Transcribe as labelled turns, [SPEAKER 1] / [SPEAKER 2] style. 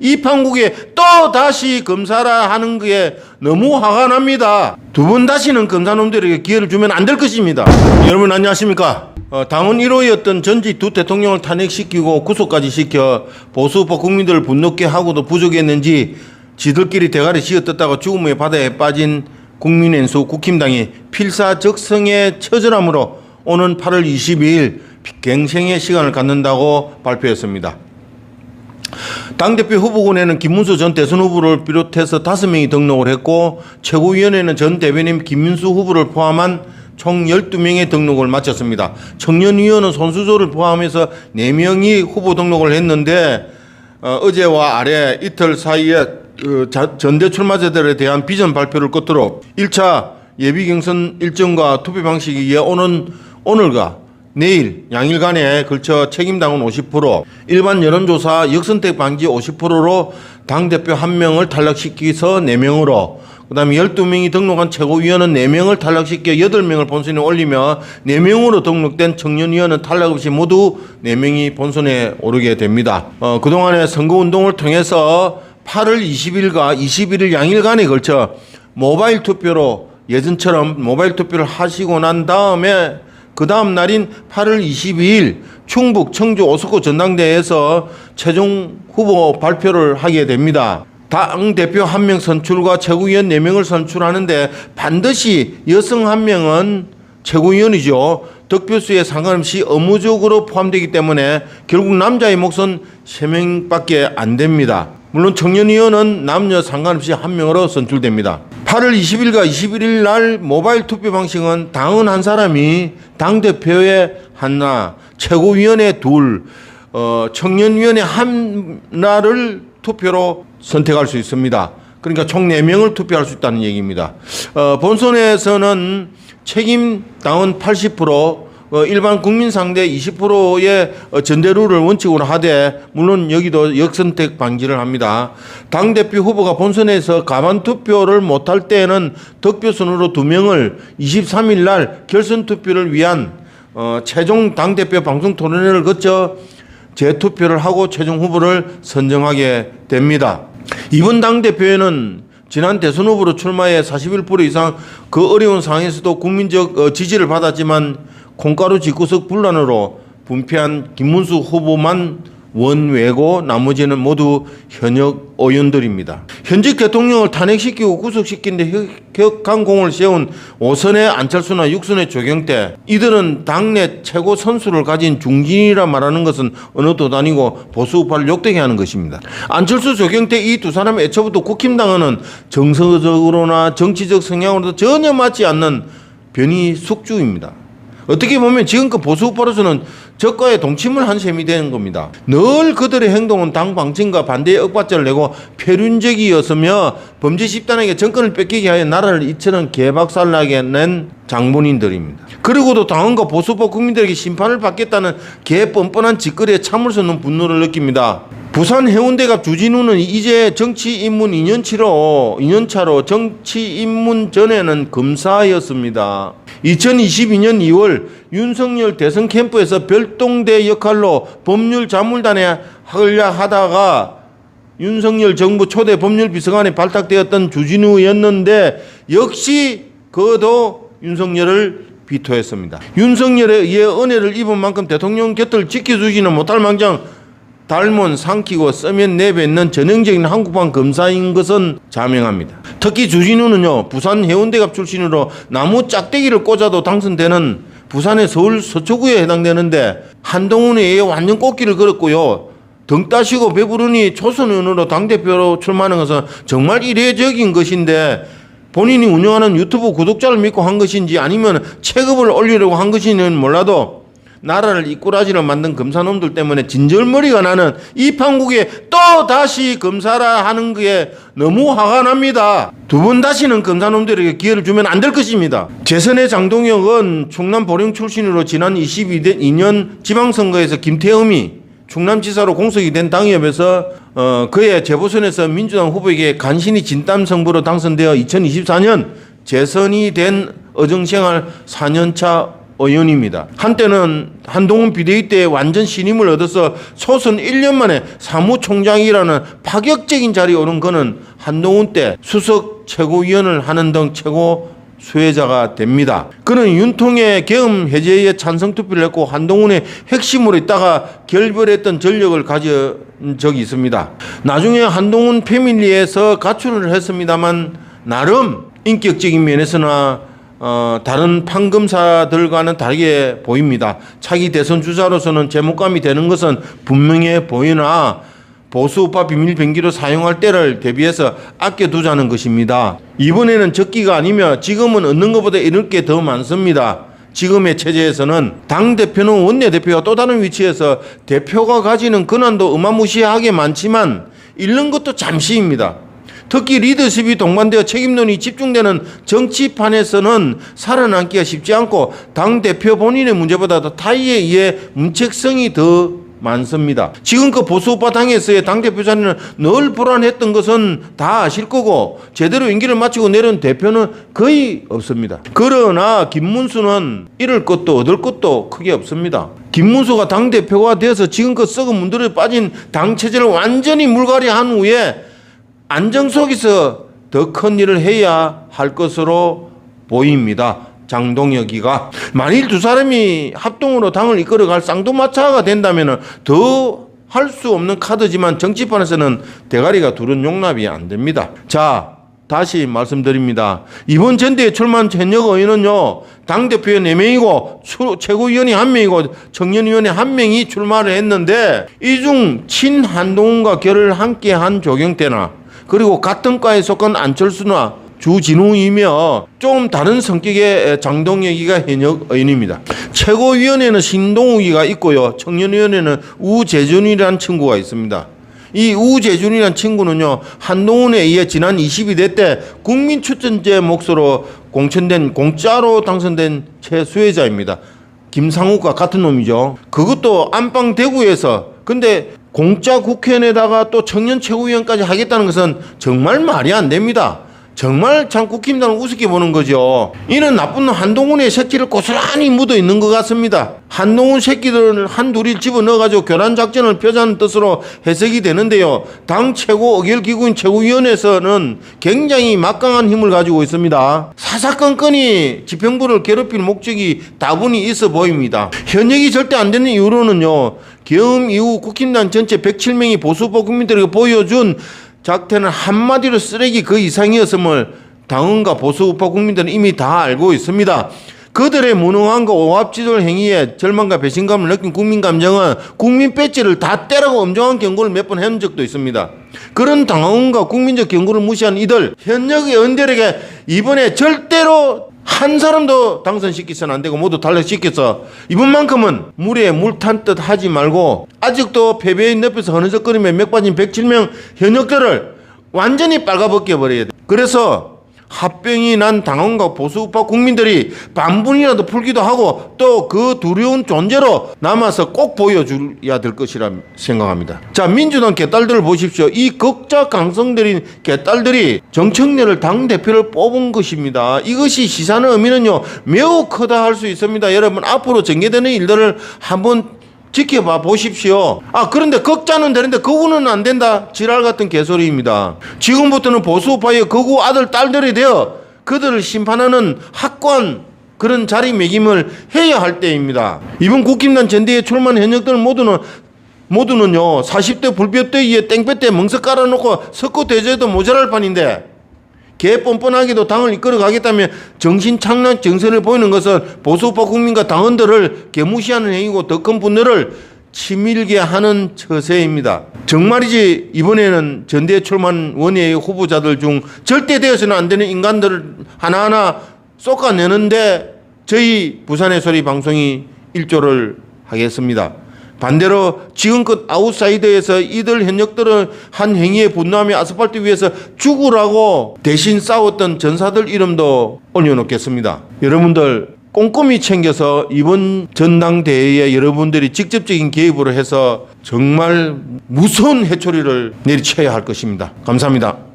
[SPEAKER 1] 이 판국에 또 다시 검사라 하는 게 너무 화가 납니다. 두 번 다시는 검사놈들에게 기회를 주면 안 될 것입니다. 여러분 안녕하십니까? 어, 당원 1호였던 전직 두 대통령을 탄핵시키고 구속까지 시켜 보수파 국민들을 분노케 하고도 부족했는지 지들끼리 대가리 쥐어뜯다가 죽음의 바다에 빠진 국민연수 국힘당이 필사적성에 처절함으로 오는 8월 22일 갱생의 시간을 갖는다고 발표했습니다. 당대표 후보군에는 김문수 전 대선 후보를 비롯해서 다섯 명이 등록을 했고 최고위원회는 전 대변인 김민수 후보를 포함한 총 12명의 등록을 마쳤습니다. 청년위원은 손수조를 포함해서 4명이 후보 등록을 했는데 어, 제와 아래 이틀 사이에 어, 자- 전대 출마자들에 대한 비전 발표를 끝으로 1차 예비 경선 일정과 투표 방식에 의해 오는 오늘과 내일 양일간에 걸쳐 책임당원 50%, 일반 여론조사 역선택 방지 50%로 당대표 1명을 탈락시키서 4명으로 그 다음에 12명이 등록한 최고위원은 4명을 탈락시켜 8명을 본선에 올리며 4명으로 등록된 청년위원은 탈락 없이 모두 4명이 본선에 오르게 됩니다. 어, 그동안의 선거운동을 통해서 8월 20일과 21일 양일간에 걸쳐 모바일 투표로 예전처럼 모바일 투표를 하시고 난 다음에 그 다음 날인 8월 22일 충북 청주 오스코 전당대회에서 최종 후보 발표를 하게 됩니다. 당 대표 한 명 선출과 최고위원 네 명을 선출하는데 반드시 여성 한 명은 최고위원이죠. 득표수에 상관없이 의무적으로 포함되기 때문에 결국 남자의 몫은 세명밖에 안 됩니다. 물론 청년위원은 남녀 상관없이 한 명으로 선출됩니다. 8월 20일과 21일 날 모바일 투표 방식은 당원 한 사람이 당대표에 하나, 최고위원회 둘, 어, 청년위원회 하나를 투표로 선택할 수 있습니다. 그러니까 총 4명을 투표할 수 있다는 얘기입니다. 어, 본선에서는 책임 당원 80%, 어, 일반 국민 상대 20%의 어, 전대룰을 원칙으로 하되 물론 여기도 역선택 방지를 합니다. 당 대표 후보가 본선에서 가만 투표를 못할 때에는 득표 순으로 두 명을 23일 날 결선 투표를 위한 어, 최종 당 대표 방송 토론회를 거쳐 재투표를 하고 최종 후보를 선정하게 됩니다. 이번 당 대표에는 지난 대선 후보로 출마해 41% 이상 그 어려운 상황에서도 국민적 어, 지지를 받았지만 콩가루 집구석 분란으로 분패한 김문수 후보만 원외고 나머지는 모두 현역 의원들입니다. 현직 대통령을 탄핵시키고 구속시키는데 혁한 공을 세운 오선의 안철수나 육선의 조경태 이들은 당내 최고 선수를 가진 중진이라 말하는 것은 어느 도 아니고 보수우파를 욕되게 하는 것입니다. 안철수 조경태 이 두 사람 애초부터 국힘당은 정서적으로나 정치적 성향으로도 전혀 맞지 않는 변이 숙주입니다. 어떻게 보면 지금껏 보수우파로서는 적과의 동침을 한 셈이 되는 겁니다. 늘 그들의 행동은 당 방침과 반대의 억받자를 내고 표륜적이었으며 범죄 집단에게 정권을 뺏기게 하여 나라를 이처럼 개박살나게 낸 장본인들입니다. 그리고도 당원과 보수파 국민들에게 심판을 받겠다는 개 뻔뻔한 짓거리에 참을 수 없는 분노를 느낍니다. 부산 해운대갑 주진우는 이제 정치 입문 2년치로 2년차로 정치 입문 전에는 검사였습니다. 2022년 2월 윤석열 대선 캠프에서 별동대 역할로 법률 자물단에 하려하다가 윤석열 정부 초대 법률 비서관에 발탁되었던 주진우였는데 역시 그도 윤석열을 비토했습니다. 윤석열에 의해 은혜를 입은 만큼 대통령 곁을 지켜주지는 못할 망정 닮은 삼키고 쓰면 내뱉는 전형적인 한국판 검사인 것은 자명합니다. 특히 주진우는요 부산 해운대갑 출신으로 나무 짝대기를 꽂아도 당선되는 부산의 서울 서초구에 해당되는데 한동훈에 의해 완전 꽃길을 걸었고요. 등 따시고 배부르니 초선 의원으로 당대표로 출마하는 것은 정말 이례적인 것인데 본인이 운영하는 유튜브 구독자를 믿고 한 것인지 아니면 체급을 올리려고 한 것인지는 몰라도 나라를 이꾸라지로 만든 검사놈들 때문에 진절머리가 나는 이 판국에 또 다시 검사라 하는 게 너무 화가 납니다. 두 번 다시는 검사놈들에게 기회를 주면 안 될 것입니다. 재선의 장동혁은 충남 보령 출신으로 지난 22년 지방선거에서 김태흠이 충남지사로 공석이 된 당협에서 어, 그의 재보선에서 민주당 후보에게 간신히 진땀 승부로 당선되어 2024년 재선이 된 어정생활 4년차 의원입니다. 한때는 한동훈 비대위 때 완전 신임을 얻어서 초선 1년 만에 사무총장이라는 파격적인 자리에 오른 그는 한동훈 때 수석 최고위원을 하는 등 최고 수혜자가 됩니다. 그는 윤통의 계엄 해제에 찬성 투표를 했고 한동훈의 핵심으로 있다가 결별했던 전력을 가진 적이 있습니다. 나중에 한동훈 패밀리에서 가출을 했습니다만 나름 인격적인 면에서나 어, 다른 판검사들과는 다르게 보입니다. 차기 대선 주자로서는 제목감이 되는 것은 분명해 보이나 보수우파 비밀 병기로 사용할 때를 대비해서 아껴두자는 것입니다. 이번에는 적기가 아니며 지금은 얻는 것보다 잃을 게 더 많습니다. 지금의 체제에서는 당 대표는 원내 대표가 또 다른 위치에서 대표가 가지는 권한도 어마무시하게 많지만 잃는 것도 잠시입니다. 특히 리더십이 동반되어 책임론이 집중되는 정치판에서는 살아남기가 쉽지 않고 당 대표 본인의 문제보다도 타의에 의해 문책성이 더 많습니다. 지금껏 보수우파 당에서의 당대표 자리는 늘 불안했던 것은 다 아실 거고 제대로 임기를 마치고 내려온 대표는 거의 없습니다. 그러나 김문수는 잃을 것도 얻을 것도 크게 없습니다. 김문수가 당대표가 되어서 지금껏 썩은 문들에 빠진 당 체제를 완전히 물갈이한 후에 안정 속에서 더 큰 일을 해야 할 것으로 보입니다. 장동혁이가 만일 두 사람이 합동으로 당을 이끌어갈 쌍두마차가 된다면 더 할 수 없는 카드지만 정치판에서는 대가리가 둘은 용납이 안 됩니다. 자, 다시 말씀드립니다. 이번 전대에 출마한 현역 의원은요, 당대표에 4명이고, 최고위원이 1명이고, 청년위원회 1명이 출마를 했는데, 이 중 친한동훈과 결을 함께 한 조경태나, 그리고 같은 과에 속한 안철수나 주진웅이며 좀 다른 성격의 장동혁이가 현역 의원입니다. 최고위원회는 신동욱이가 있고요. 청년위원회는 우재준이라는 친구가 있습니다. 이 우재준이라는 친구는요, 한동훈에 의해 지난 22대 때 국민추천제 몫으로 공천된 공짜로 당선된 최수혜자입니다. 김상욱과 같은 놈이죠. 그것도 안방 대구에서 근데 공짜 국회의원에다가 또 청년 최고위원까지 하겠다는 것은 정말 말이 안 됩니다. 정말 참 국힘당을 우습게 보는 거죠. 이는 나쁜 놈 한동훈의 새끼를 고스란히 묻어 있는 것 같습니다. 한동훈 새끼들을 한둘이 집어 넣어가지고 교란 작전을 펴자는 뜻으로 해석이 되는데요. 당 최고 의결기구인 최고위원회에서는 굉장히 막강한 힘을 가지고 있습니다. 사사건건이 지평부를 괴롭힐 목적이 다분히 있어 보입니다. 현역이 절대 안 되는 이유로는요. 계엄 이후 국힘당 전체 107명이 보수파 국민들에게 보여준 작태는 한마디로 쓰레기 그 이상이었음을 당원과 보수우파 국민들은 이미 다 알고 있습니다. 그들의 무능함과 오합지졸 행위에 절망과 배신감을 느낀 국민 감정은 국민 배지를 다 떼라고 엄정한 경고를 몇 번 한 적도 있습니다. 그런 당원과 국민적 경고를 무시한 이들 현역의 언들에게 이번에 절대로 한 사람도 당선시키서는 안 되고 모두 탈락시켜서 이번만큼은 물에 물 탄 듯 하지 말고 아직도 패배의 늪에서 흐느적거리며 맥 빠진 107명 현역들을 완전히 빨가벗겨 버려야 돼. 그래서 합병이 난 당원과 보수우파 국민들이 반분이라도 풀기도 하고 또 그 두려운 존재로 남아서 꼭 보여줘야 될 것이라 생각합니다. 자, 민주당 개딸들을 보십시오. 이 극자 강성들인 개딸들이 정청래를 당대표를 뽑은 것입니다. 이것이 시사하는 의미는요, 매우 크다 할 수 있습니다. 여러분, 앞으로 전개되는 일들을 한번 지켜봐 보십시오. 아, 그런데 극자는 되는데 거구는 안 된다. 지랄 같은 개소리입니다. 지금부터는 보수파의 거구 아들, 딸들이 되어 그들을 심판하는 학관, 그런 자리매김을 해야 할 때입니다. 이번 국힘단 전대에 출마한 현역들 모두는 모두는요 40대 불볕대위에 땡볕대 멍석 깔아놓고 석고 대제도 모자랄 판인데 개 뻔뻔하게도 당을 이끌어 가겠다면 정신착란 정선을 보이는 것은 보수파 국민과 당원들을 개무시하는 행위고 더 큰 분노를 치밀게 하는 처세입니다. 정말이지 이번에는 전대에 출마한 원외의 후보자들 중 절대 되어서는 안 되는 인간들을 하나하나 쏟아내는데 저희 부산의 소리 방송이 일조를 하겠습니다. 반대로 지금껏 아웃사이더에서 이들 현역들은 한 행위에 분노하며 아스팔트 위에서 죽으라고 대신 싸웠던 전사들 이름도 올려놓겠습니다. 여러분들 꼼꼼히 챙겨서 이번 전당대회에 여러분들이 직접적인 개입으로 해서 정말 무서운 해초리를 내리쳐야 할 것입니다. 감사합니다.